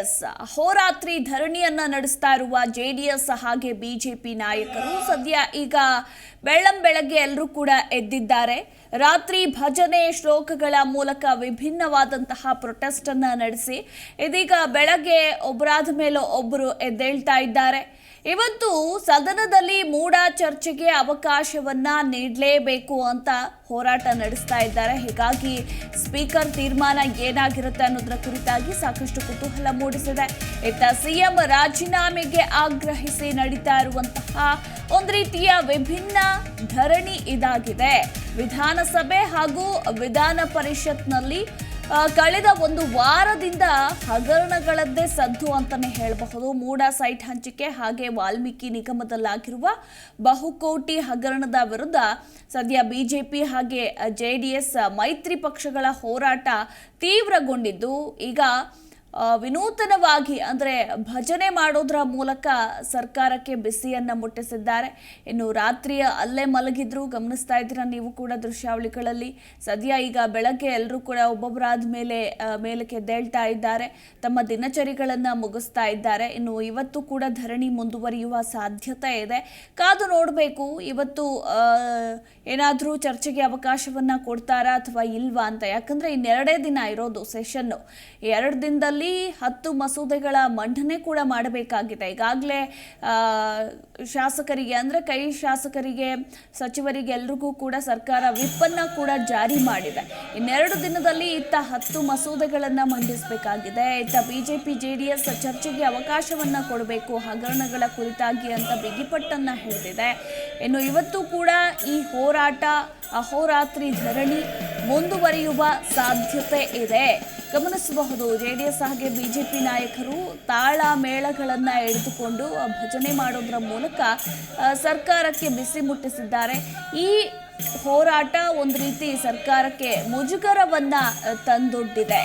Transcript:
S ಹೋರಾತ್ರಿ ಧರಣಿಯನ್ನ ನಡೆಸ್ತಾ ಇರುವ ಜೆ ಡಿ ಎಸ್ ಹಾಗೆ ಬಿಜೆಪಿ ನಾಯಕರು ಸದ್ಯ ಈಗ ಬೆಳ್ಳಂ ಬೆಳಗ್ಗೆ ಎಲ್ಲರೂ ಕೂಡ ಎದ್ದಿದ್ದಾರೆ. ರಾತ್ರಿ ಭಜನೆ ಶ್ಲೋಕಗಳ ಮೂಲಕ ವಿಭಿನ್ನವಾದಂತಹ ಪ್ರೊಟೆಸ್ಟ್ ಅನ್ನ ನಡೆಸಿ, ಇದೀಗ ಬೆಳಗ್ಗೆ ಒಬ್ಬರಾದ ಮೇಲೆ ಒಬ್ಬರು ಎದ್ದೇಳ್ತಾ ಇದ್ದಾರೆ. ಇವತ್ತು ಸದನದಲ್ಲಿ ಮೂಡ ಚರ್ಚೆಗೆ ಅವಕಾಶವನ್ನ ನೀಡಲೇಬೇಕು ಅಂತ ಹೋರಾಟ ನಡೆಸ್ತಾ ಇದ್ದಾರೆ. ಹೀಗಾಗಿ ಸ್ಪೀಕರ್ ತೀರ್ಮಾನ ಏನಾಗಿರುತ್ತೆ ಅನ್ನೋದರ ಕುರಿತಾಗಿ ಸಾಕಷ್ಟು ಕುತೂಹಲ ಮೂಡಿಸಿದೆ. ಇತ್ತ ಸಿಎಂ ರಾಜೀನಾಮೆಗೆ ಆಗ್ರಹಿಸಿ ನಡೀತಾ ಇರುವಂತಹ ಒಂದು ರೀತಿಯ ವಿಭಿನ್ನ ಧರಣಿ ಇದಾಗಿದೆ. ವಿಧಾನಸಭೆ ಹಾಗೂ ವಿಧಾನ ಪರಿಷತ್ನಲ್ಲಿ ಕಳೆದ ಒಂದು ವಾರದಿಂದ ಹಗರಣಗಳದ್ದೇ ಸದ್ದು ಅಂತಾನೆ ಹೇಳಬಹುದು. ಮೂಡ ಸೈಟ್ ಹಂಚಿಕೆ ಹಾಗೆ ವಾಲ್ಮೀಕಿ ನಿಗಮದಲ್ಲಾಗಿರುವ ಬಹುಕೋಟಿ ಹಗರಣದ ವಿರುದ್ಧ ಸದ್ಯ ಬಿಜೆಪಿ ಹಾಗೆ ಜೆಡಿಎಸ್ ಮೈತ್ರಿ ಪಕ್ಷಗಳ ಹೋರಾಟ ತೀವ್ರಗೊಂಡಿದ್ದು. ಈಗ ವಿನೂತನವಾಗಿ ಅಂದರೆ ಭಜನೆ ಮಾಡೋದ್ರ ಮೂಲಕ ಸರ್ಕಾರಕ್ಕೆ ಬಿಸಿಯನ್ನು ಮುಟ್ಟಿಸಿದ್ದಾರೆ. ಇನ್ನು ರಾತ್ರಿಯ ಅಲ್ಲೇ ಮಲಗಿದ್ರು, ಗಮನಿಸ್ತಾ ಇದ್ದೀರಾ ನೀವು ಕೂಡ ದೃಶ್ಯಾವಳಿಗಳಲ್ಲಿ? ಸದ್ಯ ಈಗ ಬೆಳಗ್ಗೆ ಎಲ್ಲರೂ ಕೂಡ ಒಬ್ಬೊಬ್ಬರಾದ ಮೇಲೆ ಮೇಲಕ್ಕೆ ದೇಳ್ತಾ ಇದ್ದಾರೆ. ತಮ್ಮ ದಿನಚರಿಗಳನ್ನು ಮುಗಿಸ್ತಾ ಇದ್ದಾರೆ. ಇನ್ನು ಇವತ್ತು ಕೂಡ ಧರಣಿ ಮುಂದುವರಿಯುವ ಸಾಧ್ಯತೆ ಇದೆ. ಕಾದು ನೋಡಬೇಕು, ಇವತ್ತು ಏನಾದರೂ ಚರ್ಚೆಗೆ ಅವಕಾಶವನ್ನು ಕೊಡ್ತಾರಾ ಅಥವಾ ಇಲ್ವಾ ಅಂತ. ಯಾಕಂದರೆ ಇನ್ನೆರಡೇ ದಿನ ಇರೋದು ಸೆಷನ್ನು ಎರಡು ದಿನದಲ್ಲಿ ಹತ್ತು ಮಸೂದೆಗಳ ಮಂಡನೆ ಕೂಡ ಮಾಡಬೇಕಾಗಿದೆ. ಈಗಾಗಲೇ ಶಾಸಕರಿಗೆ ಅಂದ್ರೆ ಕೈ ಶಾಸಕರಿಗೆ, ಸಚಿವರಿಗೆ ಎಲ್ರಿಗೂ ಕೂಡ ಸರ್ಕಾರ ವಿಪ್ಪನ್ನ ಕೂಡ ಜಾರಿ ಮಾಡಿದೆ. ಇನ್ನೆರಡು ದಿನದಲ್ಲಿ ಇತ್ತ ಹತ್ತು ಮಸೂದೆಗಳನ್ನು ಮಂಡಿಸಬೇಕಾಗಿದೆ. ಇತ್ತ ಬಿಜೆಪಿ, ಜೆಡಿಎಸ್ ಚರ್ಚೆಗೆ ಅವಕಾಶವನ್ನು ಕೊಡಬೇಕು, ಹಗರಣಗಳ ಕುರಿತಾಗಿ ಅಂತ ಬಿಗಿಪಟ್ಟನ್ನು ಹಿಡಿದಿದೆ ಇನ್ನು ಇವತ್ತು ಕೂಡ ಈ ಹೋರಾಟ, ಅಹೋರಾತ್ರಿ ಧರಣಿ ಮುಂದುವರಿಯುವ ಸಾಧ್ಯತೆ ಇದೆ. ಗಮನಿಸಬಹುದು, ಜೆಡಿಎಸ್ ಹಾಗೆ ಬಿಜೆಪಿ ನಾಯಕರು ತಾಳ ಮೇಳಗಳನ್ನ ಎಳೆದುಕೊಂಡು ಭಜನೆ ಮಾಡೋದ್ರ ಮೂಲಕ ಸರ್ಕಾರಕ್ಕೆ ಬಿಸಿ ಮುಟ್ಟಿಸಿದ್ದಾರೆ. ಈ ಹೋರಾಟ ಒಂದು ರೀತಿ ಸರ್ಕಾರಕ್ಕೆ ಮುಜುಗರವನ್ನ, ತಂದೊಡ್ಡಿದೆ.